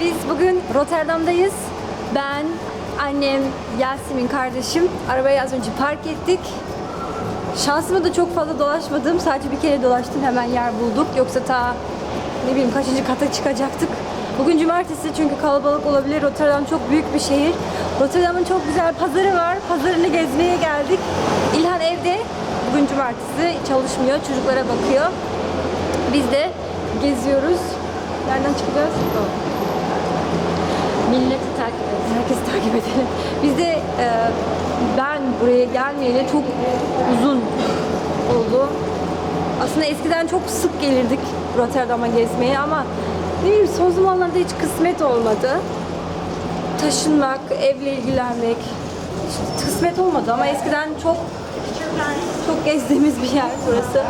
Biz bugün Rotterdam'dayız. Ben, annem, Yasemin kardeşim. Arabayı az önce park ettik. Şansıma da çok fazla dolaşmadım. Sadece bir kere dolaştım hemen yer bulduk. Yoksa ta ne bileyim kaçıncı kata çıkacaktık. Bugün cumartesi çünkü kalabalık olabilir. Rotterdam çok büyük bir şehir. Rotterdam'ın çok güzel pazarı var. Pazarını gezmeye geldik. İlhan evde. Bugün cumartesi çalışmıyor. Çocuklara bakıyor. Biz de geziyoruz. Nereden çıkacağız? Milleti takip edelim. Herkesi takip edelim. Biz de e, ben buraya gelmeyeli çok uzun oldu. Aslında eskiden çok sık gelirdik Rotterdam'a gezmeye ama ne bileyim son zamanlarda hiç kısmet olmadı. Taşınmak, evle ilgilenmek hiç kısmet olmadı ama eskiden çok çok gezdiğimiz bir yer burası.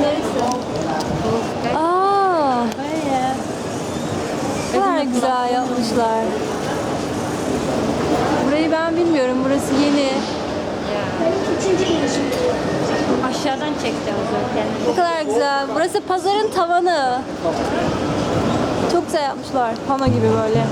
Neresi? Aa, ne kadar güzel yapmışlar. Burayı ben bilmiyorum. Burası yeni. Aşağıdan çekti zaten. Ne kadar güzel. Burası pazarın tavanı. Çok güzel yapmışlar. Pano gibi böyle.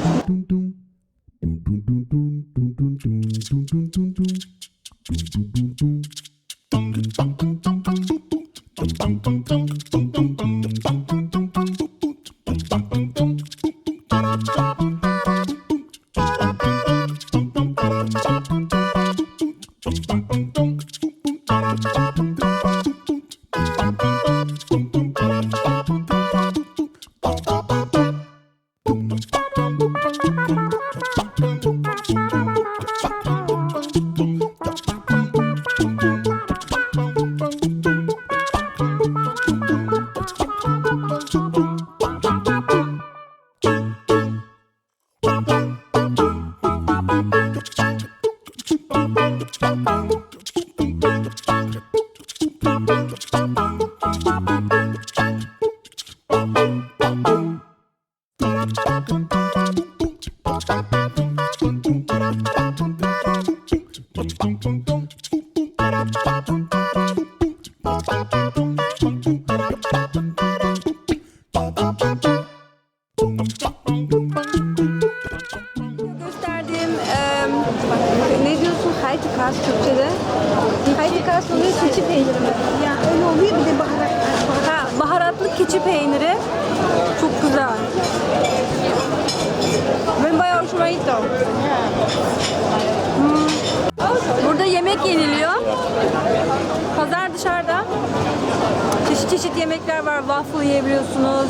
Çeşit yemekler var. Waffle yiyebiliyorsunuz.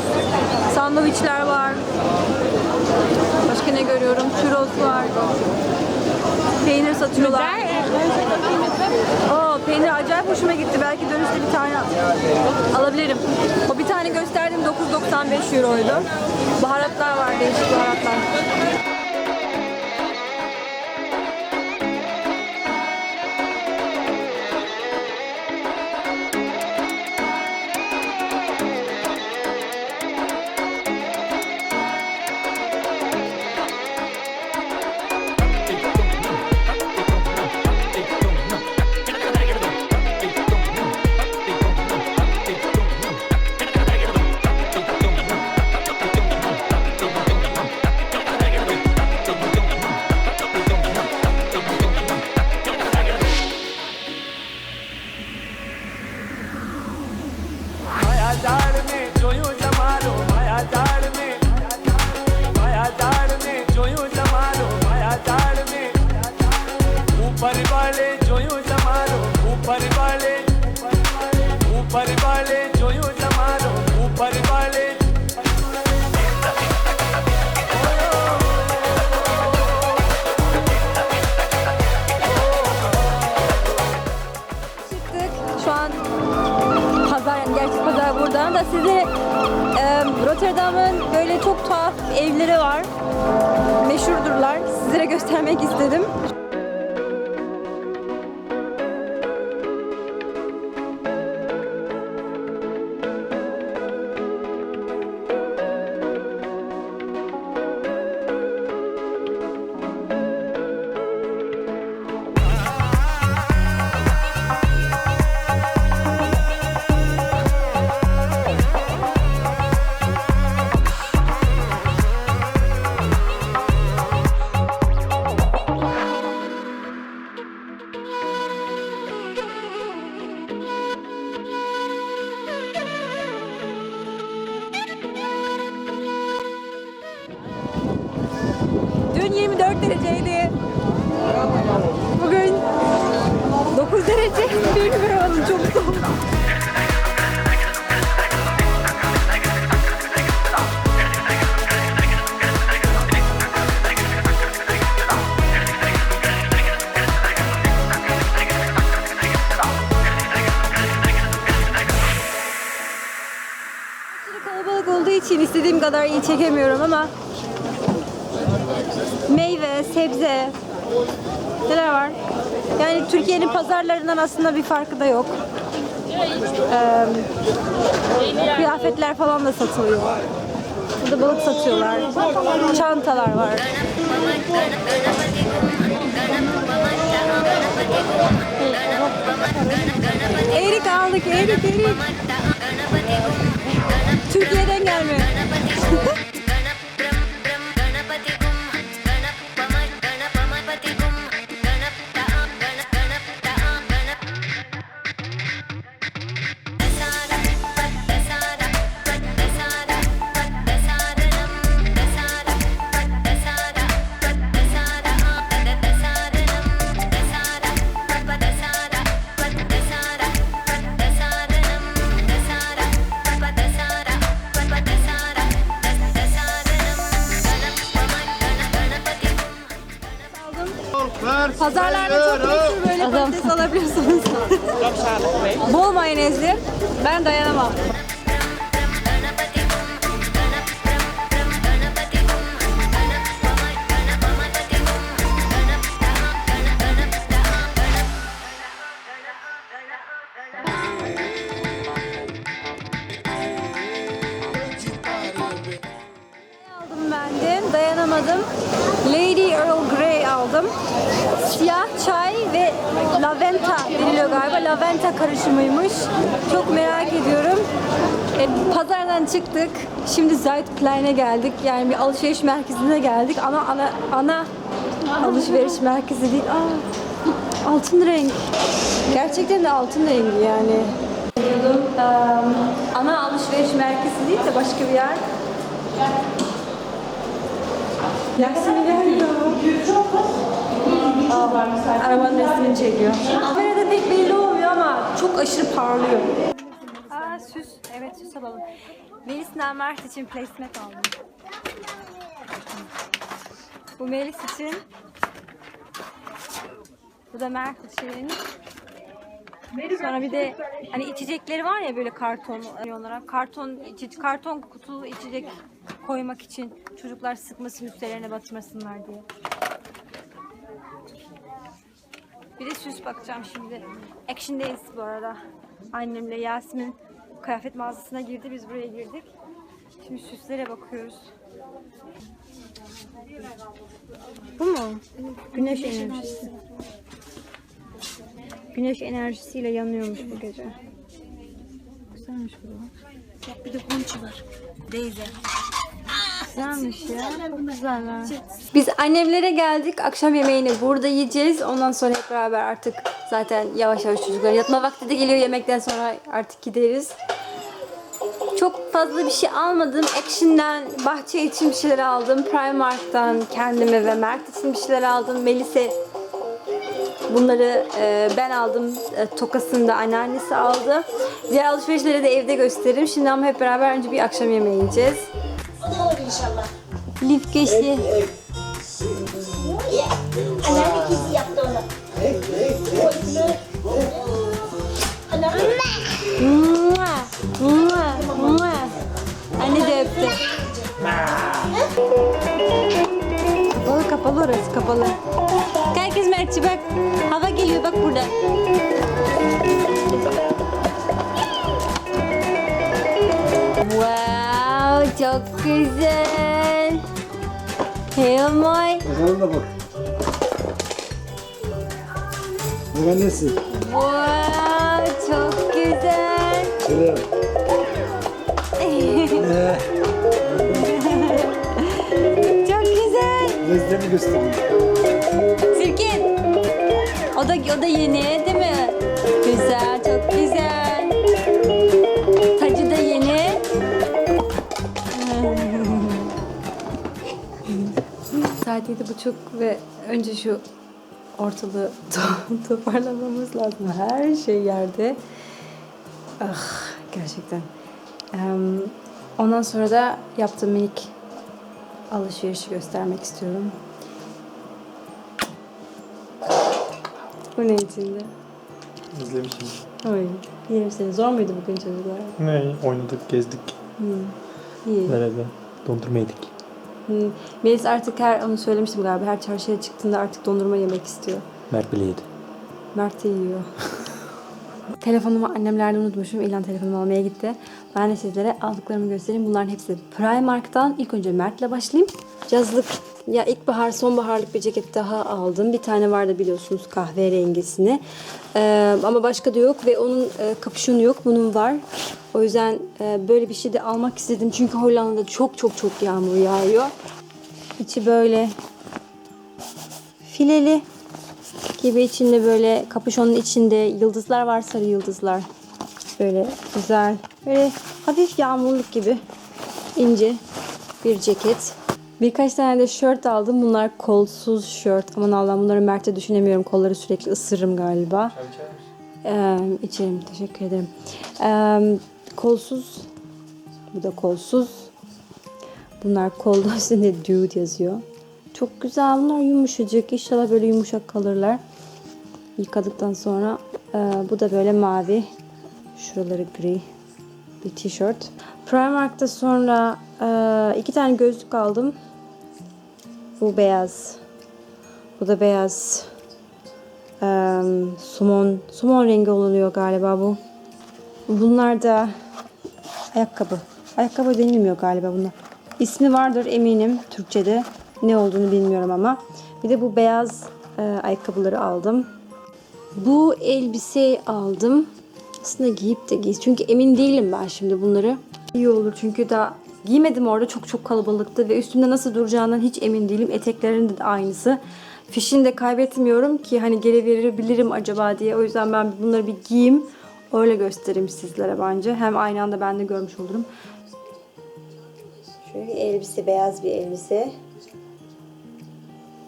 Sandviçler var. Başka ne görüyorum? Churros var. Peynir satıyorlar. Oo, peynir acayip hoşuma gitti. Belki dönüşte bir tane alabilirim. O bir tane gösterdiğim 9.95 euroydu. Baharatlar var, değişik baharatlar. Şu an pazar yani gerçek pazar burada da size e, Rotterdam'ın böyle çok tuhaf evleri var. Meşhurdurlar. Sizlere göstermek istedim. 9 derece. Bilmiyorum çok soğuk. Kalabalık olduğu için istediğim kadar iyi çekemiyorum ama meyve, sebze neler var? Yani Türkiye'nin pazarlarından aslında bir farkı da yok. Ee, kıyafetler falan da satılıyor. Burada balık satıyorlar. Çantalar var. Erik aldık, erik, erik. Türkiye'den gelmiyor. meşhur böyle patates alabiliyorsunuz. Bol mayonezli. Ben dayanamam. aldım ben de. Dayanamadım. Lady Earl Grey aldım. Siyah çay ve laventa deniliyor galiba. Laventa karışımıymış. Çok merak ediyorum. E, pazardan çıktık. Şimdi Zeitplein'e geldik. Yani bir alışveriş merkezine geldik. Ama ana, ana alışveriş merkezi değil. Aa, altın renk. Gerçekten de altın rengi yani. Ana alışveriş merkezi değil de başka bir yer. Yaksini gelmiyor. Arabanın resmini çekiyor. Kamerada pek belli olmuyor ama çok aşırı parlıyor. Aa süs. Evet süs alalım. Melis Mert için placemat aldım. Bu Melis için. Bu da Mert için. Sonra bir de hani içecekleri var ya böyle karton olarak karton içi, karton kutulu içecek koymak için çocuklar sıkmasın üstlerine batırmasınlar diye. Bir de süs bakacağım şimdi. Action'dayız bu arada. Annemle Yasemin kıyafet mağazasına girdi. Biz buraya girdik. Şimdi süslere bakıyoruz. Bu mu? Güneş enerjisi. Güneş enerjisiyle yanıyormuş bu gece. Güzelmiş bu. Bir de ponçu var. Deyze. Güzelmiş ya. Çok güzeller. Biz annemlere geldik. Akşam yemeğini burada yiyeceğiz. Ondan sonra hep beraber artık zaten yavaş yavaş çocuklar yatma vakti de geliyor. Yemekten sonra artık gideriz. Çok fazla bir şey almadım. Action'den bahçe için bir şeyler aldım. Primark'tan kendime ve Mert için bir şeyler aldım. Melis'e Bunları e, ben aldım. E, tokasını da anneannesi aldı. Diğer alışverişleri de evde gösteririm. Şimdi ama hep beraber önce bir akşam yemeği yiyeceğiz. Olur inşallah. Lif geçti. Anneanne ikisi yaptı onu. O ikini... Anneanne. Mua, mua, mua. Anne de öptü. Kapalı kapalı orası kapalı. Herkes Mertçi bak. Hava geliyor bak burada. Güzel. Hey Omoy. Bakalım da bak. Babaannesi. Wow çok güzel. Şöyle yap. Çok güzel. Gözlerini göstereyim. Sirkin. O da o da yeni değil mi? Güzel, çok güzel. Saat yedi buçuk ve önce şu ortalığı to- toparlamamız lazım. Her şey yerde. Ah gerçekten. Em, ondan sonra da yaptığım minik alışverişi göstermek istiyorum. Bu ne içinde? İzlemişim. Oy, yerim seni. Zor muydu bugün çocuklar? Ne? Oynadık, gezdik. İyi. Nerede? Dondurma yedik. Hmm. Melis artık her, onu söylemiştim galiba, her çarşıya çıktığında artık dondurma yemek istiyor. Mert bile yedi. Mert de yiyor. Telefonumu annemlerde unutmuşum. İlan telefonumu almaya gitti. Ben de sizlere aldıklarımı göstereyim. Bunların hepsi Primark'tan. İlk önce Mert'le başlayayım. Yazlık ya ilkbahar, sonbaharlık bir ceket daha aldım. Bir tane vardı biliyorsunuz kahverengisini. Ee, ama başka da yok ve onun e, kapüşonu yok. Bunun var. O yüzden e, böyle bir şey de almak istedim. Çünkü Hollanda'da çok çok çok yağmur yağıyor. İçi böyle fileli gibi içinde böyle kapüşonun içinde yıldızlar var sarı yıldızlar. Böyle güzel. Böyle hafif yağmurluk gibi ince bir ceket. Birkaç tane de şort aldım. Bunlar kolsuz şort. Aman Allah'ım bunları Mert'e düşünemiyorum. Kolları sürekli ısırırım galiba. Ee, içerim. Teşekkür ederim. Ee, kolsuz. Bu da kolsuz. Bunlar kolda üstünde dude yazıyor. Çok güzel. Bunlar yumuşacık. İnşallah böyle yumuşak kalırlar. Yıkadıktan sonra e, bu da böyle mavi. Şuraları gri bir tişört. Primark'ta sonra e, iki tane gözlük aldım. Bu beyaz. Bu da beyaz. E, somon, somon rengi oluyor galiba bu. Bunlar da ayakkabı. Ayakkabı denilmiyor galiba bunlar. İsmi vardır eminim Türkçe'de. Ne olduğunu bilmiyorum ama. Bir de bu beyaz e, ayakkabıları aldım. Bu elbiseyi aldım. Aslında giyip de giy. Çünkü emin değilim ben şimdi bunları. İyi olur çünkü daha giymedim orada çok çok kalabalıktı ve üstümde nasıl duracağından hiç emin değilim. Eteklerinde de aynısı. Fişini de kaybetmiyorum ki hani geri verebilirim acaba diye. O yüzden ben bunları bir giyeyim. Öyle göstereyim sizlere bence. Hem aynı anda ben de görmüş olurum. Şöyle bir elbise, beyaz bir elbise.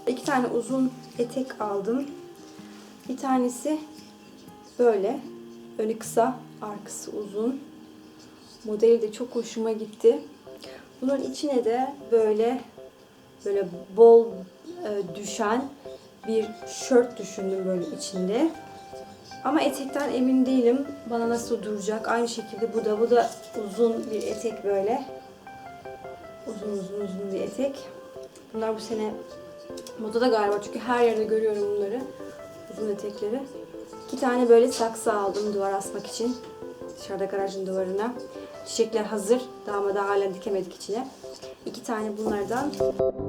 İki tane uzun etek aldım. Bir tanesi böyle. Önü kısa, arkası uzun. Modeli de çok hoşuma gitti. Bunun içine de böyle böyle bol e, düşen bir şort düşündüm böyle içinde. Ama etekten emin değilim. Bana nasıl duracak. Aynı şekilde bu da bu da uzun bir etek böyle. Uzun uzun uzun bir etek. Bunlar bu sene modada galiba çünkü her yerde görüyorum bunları. Uzun etekleri. İki tane böyle saksı aldım duvar asmak için. Dışarıda garajın duvarına. Çiçekler hazır. Daha da halen dikemedik içine. İki tane bunlardan. Müzik